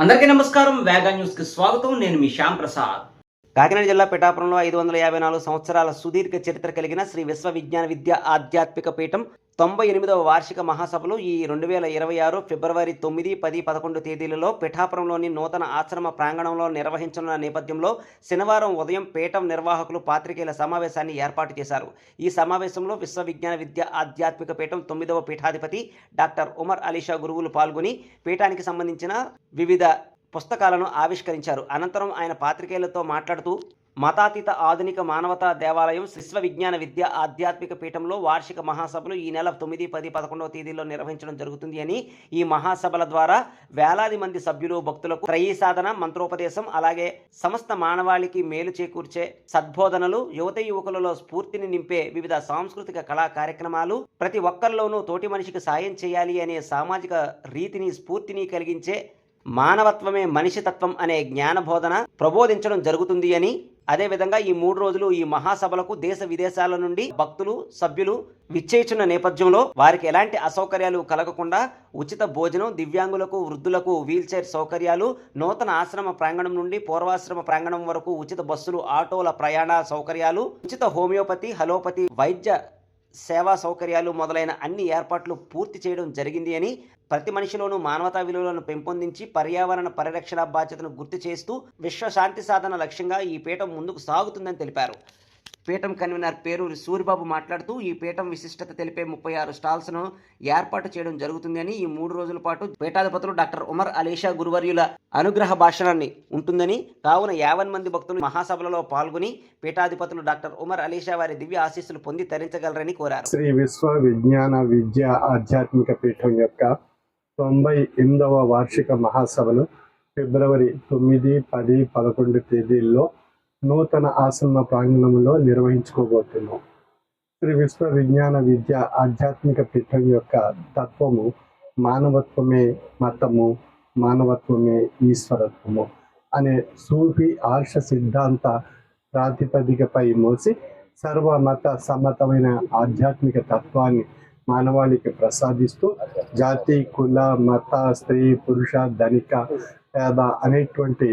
అందరికీ నమస్కారం వేగా న్యూస్కి స్వాగతం. నేను మీ శ్యామ్ ప్రసాద్. కాకినాడ జిల్లా పిఠాపురంలో ఐదు వందల యాభై నాలుగు సంవత్సరాల సుదీర్ఘ చరిత్ర కలిగిన శ్రీ విశ్వ విజ్ఞాన విద్య ఆధ్యాత్మిక పీఠం తొంభై ఎనిమిదవ వార్షిక మహాసభలు ఈ రెండు వేల ఇరవై ఆరు ఫిబ్రవరి తొమ్మిది పది పదకొండు తేదీలలో పిఠాపురంలోని నూతన ఆశ్రమ ప్రాంగణంలో నిర్వహించనున్న నేపథ్యంలో శనివారం ఉదయం పీఠం నిర్వాహకులు పాత్రికేయుల సమావేశాన్ని ఏర్పాటు చేశారు. ఈ సమావేశంలో విశ్వ విజ్ఞాన విద్య ఆధ్యాత్మిక పీఠం తొమ్మిదవ పీఠాధిపతి డాక్టర్ ఉమర్ అలీషా గురువులు పాల్గొని పీఠానికి సంబంధించిన వివిధ పుస్తకాలను ఆవిష్కరించారు. అనంతరం ఆయన పాత్రికేయులతో మాట్లాడుతూ మతాతీత ఆధునిక మానవతా దేవాలయం విశ్వ విజ్ఞాన విద్య ఆధ్యాత్మిక పీఠంలో వార్షిక మహాసభలు ఈ నెల తొమ్మిది పది పదకొండవ తేదీల్లో నిర్వహించడం జరుగుతుంది అని ఈ మహాసభల ద్వారా వేలాది మంది సభ్యులు భక్తులకు త్రయీ సాధన మంత్రోపదేశం అలాగే సమస్త మానవాళికి మేలు చేకూర్చే సద్బోధనలు యువత యువకులలో స్ఫూర్తిని నింపే వివిధ సాంస్కృతిక కళా కార్యక్రమాలు ప్రతి ఒక్కరిలోనూ తోటి మనిషికి సాయం చేయాలి అనే సామాజిక రీతిని స్ఫూర్తిని కలిగించే మానవత్వమే మనిషితత్వం అనే జ్ఞాన బోధన ప్రబోధించడం జరుగుతుంది అని అదేవిధంగా ఈ మూడు రోజులు ఈ మహాసభలకు దేశ విదేశాల నుండి భక్తులు సభ్యులు విచ్చేచున్న నేపథ్యంలో వారికి ఎలాంటి అసౌకర్యాలు కలగకుండా ఉచిత భోజనం దివ్యాంగులకు వృద్ధులకు వీల్చైర్ సౌకర్యాలు నూతన ఆశ్రమ ప్రాంగణం నుండి పూర్వాశ్రమ ప్రాంగణం వరకు ఉచిత బస్సులు ఆటోల ప్రయాణ సౌకర్యాలు ఉచిత హోమియోపతి హలోపతి వైద్య సేవా సౌకర్యాలు మొదలైన అన్ని ఏర్పాట్లు పూర్తి చేయడం జరిగింది అని ప్రతి మనిషిలోనూ మానవతా విలువలను పెంపొందించి పర్యావరణ పరిరక్షణ బాధ్యతను గుర్తు చేస్తూ విశ్వశాంతి సాధన లక్ష్యంగా ఈ పీఠం ముందుకు సాగుతుందని తెలిపారు. పీఠం కన్వీనర్ పేరూరి సూరిబాబు మాట్లాడుతూ ఈ పీఠం విశిష్టత తెలిపే ముప్పై ఆరు స్టాల్స్ను ఏర్పాటు చేయడం జరుగుతుందని ఈ మూడు రోజుల పాటు పీఠాధిపతులు డాక్టర్ ఉమర్ అలీషా గురువర్యుల అనుగ్రహ భాషణాన్ని ఉంటుందని కావున యావన్ మంది భక్తులు మహాసభలలో పాల్గొని పీఠాధిపతులు డాక్టర్ ఉమర్ అలీషా వారి దివ్య ఆశీస్సులు పొంది తరించగలరని కోరారు. శ్రీ విశ్వ విజ్ఞాన విద్య ఆధ్యాత్మిక పీఠం యొక్క తొంభై ఎనిమిదవ వార్షిక మహాసభలు ఫిబ్రవరి తొమ్మిది పది పదకొండు తేదీల్లో నూతన ఆసన ప్రాంగణంలో నిర్వహించుకోబోతున్నాం. శ్రీ విశ్వ విజ్ఞాన విద్య ఆధ్యాత్మిక పీఠం యొక్క తత్వము మానవత్వమే మతము మానవత్వమే ఈశ్వరత్వము అనే సూఫీ ఆర్ష సిద్ధాంత ప్రాతిపదికపై మోసి సర్వమత సమ్మతమైన ఆధ్యాత్మిక తత్వాన్ని మానవాళికి ప్రసాదిస్తూ జాతి కుల మత స్త్రీ పురుష ధనిక పేద అనేటువంటి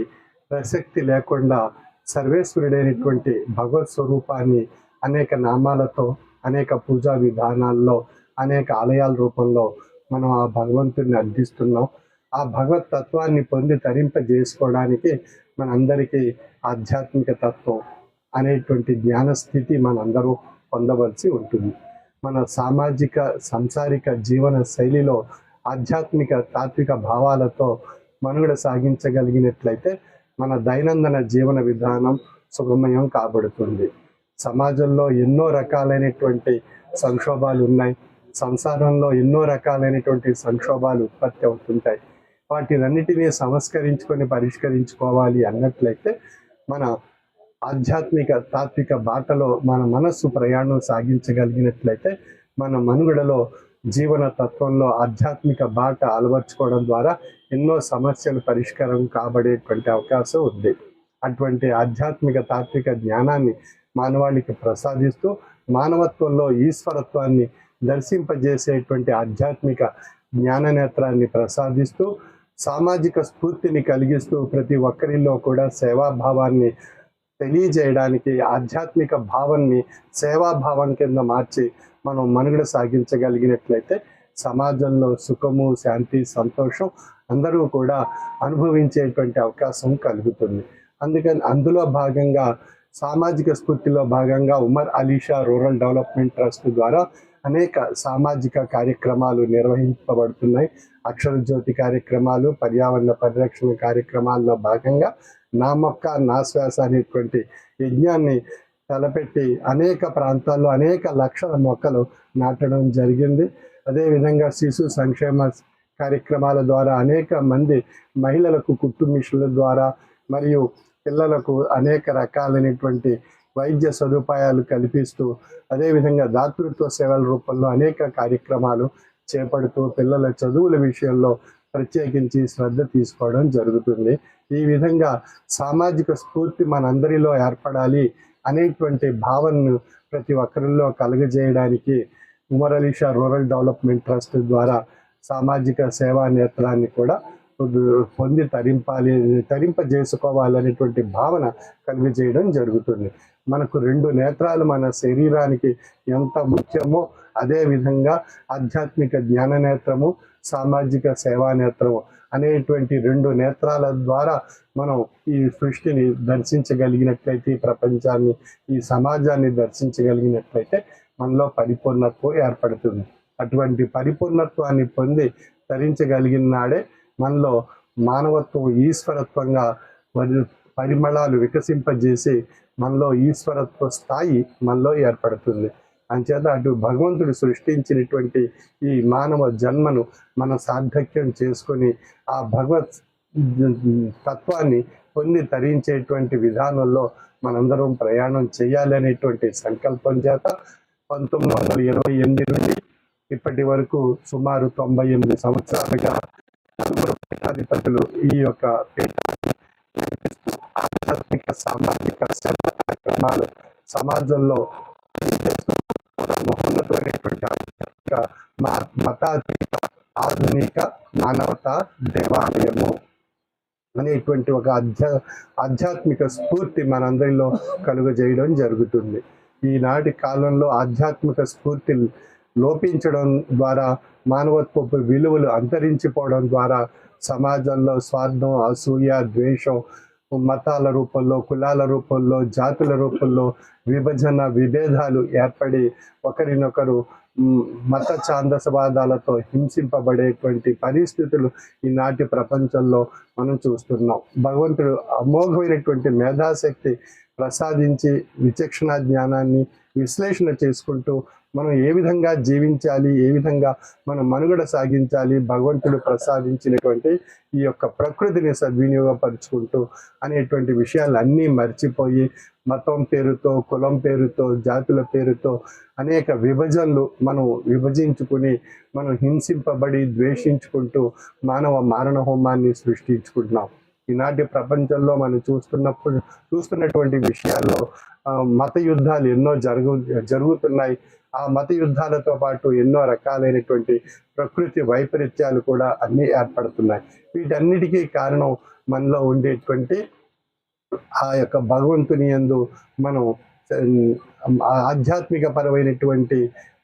ప్రసక్తి లేకుండా సర్వేశ్వరుడైనటువంటి భగవత్ స్వరూపాన్ని అనేక నామాలతో అనేక పూజా విధానాల్లో అనేక ఆలయాల రూపంలో మనం ఆ భగవంతుడిని అర్థిస్తున్నాం ఆ భగవత్ తత్వాన్ని పొంది తరింపజేసుకోవడానికి మనందరికీ ఆధ్యాత్మిక తత్వం అనేటువంటి జ్ఞాన స్థితి మనందరూ పొందవలసి ఉంటుంది. మన సామాజిక సంసారిక జీవన శైలిలో ఆధ్యాత్మిక తాత్విక భావాలతో మనుగడ సాగించగలిగినట్లయితే మన దైనందిన జీవన విధానం సుగమయం కాబడుతుంది. సమాజంలో ఎన్నో రకాలైనటువంటి సంక్షోభాలు ఉన్నాయి. సంసారంలో ఎన్నో రకాలైనటువంటి సంక్షోభాలు ఉత్పత్తి అవుతుంటాయి. వాటినన్నిటినీ సంస్కరించుకొని పరిష్కరించుకోవాలి అన్నట్లయితే మన ఆధ్యాత్మిక తాత్విక బాటలో మన మనస్సు ప్రయాణం సాగించగలిగినట్లయితే మన మనుగడలో జీవన తత్వంలో ఆధ్యాత్మిక బాట అలవర్చుకోవడం ద్వారా ఎన్నో సమస్యలు పరిష్కారం కాబడేటువంటి అవకాశం ఉంది. అటువంటి ఆధ్యాత్మిక తాత్విక జ్ఞానాన్ని మానవాళికి ప్రసాదిస్తూ మానవత్వంలో ఈశ్వరత్వాన్ని దర్శింపజేసేటువంటి ఆధ్యాత్మిక జ్ఞాన నేత్రాన్ని ప్రసాదిస్తూ సామాజిక స్ఫూర్తిని కలిగిస్తూ ప్రతి ఒక్కరిలో కూడా సేవాభావాన్ని తెలియజేయడానికి ఆధ్యాత్మిక భావాన్ని సేవాభావం కింద మార్చి మనం మనుగడ సాగించగలిగినట్లయితే సమాజంలో సుఖము శాంతి సంతోషం అందరూ కూడా అనుభవించేటువంటి అవకాశం కలుగుతుంది. అందుకని అందులో భాగంగా సామాజిక స్ఫూర్తిలో భాగంగా Umar Alisha rural development trust ద్వారా అనేక సామాజిక కార్యక్రమాలు నిర్వహించబడుతున్నాయి అక్షర జ్యోతి కార్యక్రమాలు పర్యావరణ పరిరక్షణ కార్యక్రమాల్లో భాగంగా నా మొక్క నా శ్వాస అనేటువంటి యజ్ఞాన్ని తలపెట్టి అనేక ప్రాంతాల్లో అనేక లక్షల మొక్కలు నాటడం జరిగింది. అదేవిధంగా శిశు సంక్షేమ కార్యక్రమాల ద్వారా అనేక మంది మహిళలకు కుట్టు మిషన్ల ద్వారా మరియు పిల్లలకు అనేక రకాలైనటువంటి వైద్య సదుపాయాలు కల్పిస్తూ అదేవిధంగా దాతృత్వ సేవల రూపంలో అనేక కార్యక్రమాలు చేపడుతూ పిల్లల చదువుల విషయంలో ప్రత్యేకించి శ్రద్ధ తీసుకోవడం జరుగుతుంది. ఈ విధంగా సామాజిక స్ఫూర్తి మనందరిలో ఏర్పడాలి అనేటువంటి భావనను ప్రతి ఒక్కరిలో కలుగజేయడానికి Umar Alisha rural development trust ద్వారా సామాజిక సేవా నేత్రాన్ని కూడా పొంది తరింపాలి తరింపజేసుకోవాలనేటువంటి భావన కలిగజేయడం జరుగుతుంది. మనకు రెండు నేత్రాలు మన శరీరానికి ఎంత ముఖ్యమో అదే విధంగా ఆధ్యాత్మిక జ్ఞాన నేత్రము సామాజిక సేవా నేత్రము అనేటువంటి రెండు నేత్రాల ద్వారా మనం ఈ సృష్టిని దర్శించగలిగినట్లయితే ఈ ప్రపంచాన్ని ఈ సమాజాన్ని దర్శించగలిగినట్లయితే మనలో పరిపూర్ణత్వం ఏర్పడుతుంది. అటువంటి పరిపూర్ణత్వాన్ని పొంది ధరించగలిగిన నాడే మనలో మానవత్వం ఈశ్వరత్వంగా పరిమళాలు వికసింపజేసి మనలో ఈశ్వరత్వ స్థాయి మనలో ఏర్పడుతుంది. అంచేత అటు భగవంతుడు సృష్టించినటువంటి ఈ మానవ జన్మను మనం సార్థక్యం చేసుకొని ఆ భగవత్ తత్వాన్ని పొంది తరించేటువంటి విధానంలో మనందరం ప్రయాణం చేయాలి అనేటువంటి సంకల్పం చేత పంతొమ్మిది వందల ఇరవై ఎనిమిది నుండి ఇప్పటి వరకు సుమారు తొంభై ఎనిమిది సంవత్సరాలుగా నలుగురు పీఠాధిపతులు ఈ యొక్క పీఠాన్ని ఆధ్యాత్మిక సామాజిక సేవా కార్యక్రమాలు సమాజంలో చేస్తూ ఒక మతాతీత ఆధునిక మానవత దేవాలయము అనేటువంటి ఒక అధ్యా ఆధ్యాత్మిక స్ఫూర్తి మనందరిలో కలుగజేయడం జరుగుతుంది. ఈనాటి కాలంలో ఆధ్యాత్మిక స్ఫూర్తి లోపించడం ద్వారా మానవత్వపు విలువలు అంతరించిపోవడం ద్వారా సమాజంలో స్వార్థం అసూయ ద్వేషం మతాల రూపంలో కులాల రూపంలో జాతుల రూపంలో విభజన విభేదాలు ఏర్పడి ఒకరినొకరు మత ఛాందసవాదాలతో హింసింపబడేటువంటి పరిస్థితులు ఈనాటి ప్రపంచంలో మనం చూస్తున్నాం. భగవంతుడు అమోఘమైనటువంటి మేధాశక్తి ప్రసాదించి విచక్షణ జ్ఞానాన్ని విశ్లేషణ చేసుకుంటూ మనం ఏ విధంగా జీవించాలి ఏ విధంగా మనం మనుగడ సాగించాలి భగవంతుడు ప్రసాదించినటువంటి ఈ యొక్క ప్రకృతిని సద్వినియోగపరుచుకుంటూ అనేటువంటి విషయాలు అన్నీ మర్చిపోయి మతం పేరుతో కులం పేరుతో జాతుల పేరుతో అనేక విభజనలు మనం విభజించుకుని మనం హింసింపబడి ద్వేషించుకుంటూ మానవ మారణ హోమాన్ని సృష్టించుకుంటున్నాం. ఈనాటి ప్రపంచంలో మనం చూస్తున్నప్పుడు చూస్తున్నటువంటి విషయాల్లో మత యుద్ధాలు ఎన్నో జరుగు జరుగుతున్నాయి. ఆ మత యుద్ధాలతో పాటు ఎన్నో రకాలైనటువంటి ప్రకృతి వైపరీత్యాలు కూడా అన్నీ ఏర్పడుతున్నాయి. వీటన్నిటికీ కారణం మనలో ఉండేటువంటి ఆ యొక్క భగవంతుని యందు మనం ఆధ్యాత్మిక పరమైనటువంటి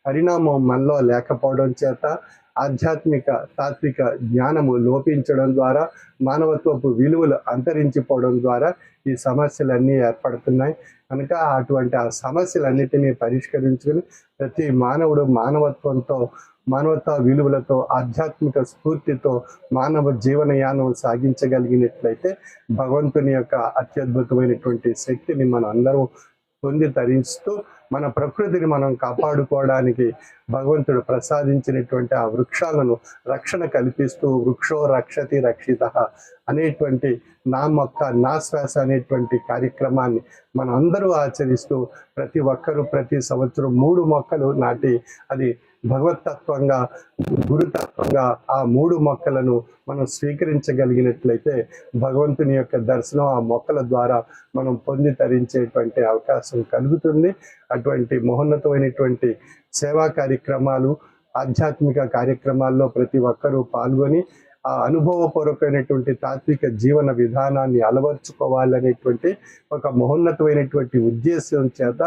పరిణామం మనలో లేకపోవడం చేత ఆధ్యాత్మిక తాత్విక జ్ఞానము లోపించడం ద్వారా మానవత్వపు విలువలు అంతరించిపోవడం ద్వారా ఈ సమస్యలన్నీ ఏర్పడుతున్నాయి. కనుక అటువంటి ఆ సమస్యలన్నిటినీ పరిష్కరించుకుని ప్రతి మానవుడు మానవత్వంతో మానవతా విలువలతో ఆధ్యాత్మిక స్ఫూర్తితో మానవ జీవనయానం సాగించగలిగినట్లయితే భగవంతుని యొక్క అత్యద్భుతమైనటువంటి శక్తిని మనం అందరం పొంది తరిస్తూ మన ప్రకృతిని మనం కాపాడుకోవడానికి భగవంతుడు ప్రసాదించినటువంటి ఆ వృక్షాలను రక్షణ కల్పిస్తూ వృక్షో రక్షతి రక్షిత అనేటువంటి నా మొక్క నా శ్వాస అనేటువంటి కార్యక్రమాన్ని మనం అందరూ ఆచరిస్తూ ప్రతి ఒక్కరూ ప్రతి సంవత్సరం మూడు మొక్కలు నాటి అది భగవతత్వంగా గురుతత్వంగా ఆ మూడు మొక్కలను మనం స్వీకరించగలిగినట్లయితే భగవంతుని యొక్క దర్శనం ఆ మొక్కల ద్వారా మనం పొంది తరించేటువంటి అవకాశం కలుగుతుంది. అటువంటి మహోన్నతమైనటువంటి సేవా కార్యక్రమాలు ఆధ్యాత్మిక కార్యక్రమాల్లో ప్రతి ఒక్కరూ పాల్గొని ఆ అనుభవపూర్వకమైనటువంటి తాత్విక జీవన విధానాన్ని అలవర్చుకోవాలనేటువంటి ఒక మహోన్నతమైనటువంటి ఉద్దేశం చేత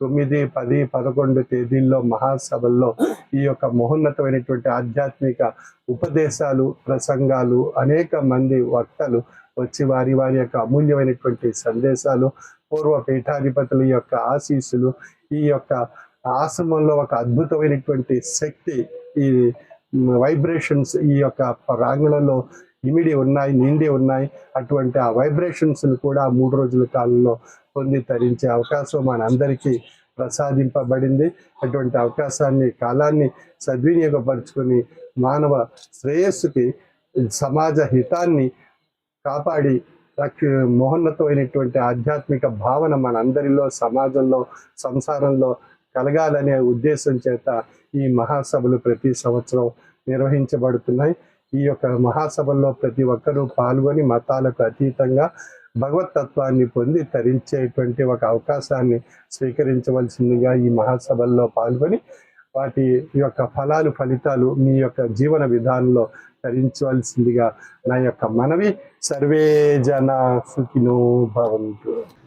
తొమ్మిది పది పదకొండు తేదీల్లో మహాసభల్లో ఈ యొక్క మహోన్నతమైనటువంటి ఆధ్యాత్మిక ఉపదేశాలు ప్రసంగాలు అనేక మంది వక్తలు వచ్చి వారి వారి యొక్క అమూల్యమైనటువంటి సందేశాలు పూర్వ పీఠాధిపతుల యొక్క ఆశీస్సులు ఈ యొక్క ఆశ్రమంలో ఒక అద్భుతమైనటువంటి శక్తి ఈ వైబ్రేషన్స్ ఈ యొక్క ప్రాంగణంలో ఇమిడి ఉన్నాయి నిండి ఉన్నాయి. అటువంటి ఆ వైబ్రేషన్స్ను కూడా మూడు రోజుల కాలంలో పొంది తరించే అవకాశం మనందరికీ ప్రసాదింపబడింది. అటువంటి అవకాశాన్ని కాలాన్ని సద్వినియోగపరుచుకొని మానవ శ్రేయస్సుకి సమాజ హితాన్ని కాపాడి మోహన్నతమైనటువంటి ఆధ్యాత్మిక భావన మనందరిలో సమాజంలో సంసారంలో కలగాలనే ఉద్దేశం చేత ఈ మహాసభలు ప్రతి సంవత్సరం నిర్వహించబడుతున్నాయి. ఈ యొక్క మహాసభల్లో ప్రతి ఒక్కరూ పాల్గొని మతాలకు అతీతంగా భగవతత్వాన్ని పొంది తరించేటువంటి ఒక అవకాశాన్ని స్వీకరించవలసిందిగా ఈ మహాసభల్లో పాల్గొని వాటి యొక్క ఫలాలు ఫలితాలు మీ యొక్క జీవన విధానంలో ధరించవలసిందిగా నా యొక్క మనవి. సర్వే జన సుఖినో భవంతు.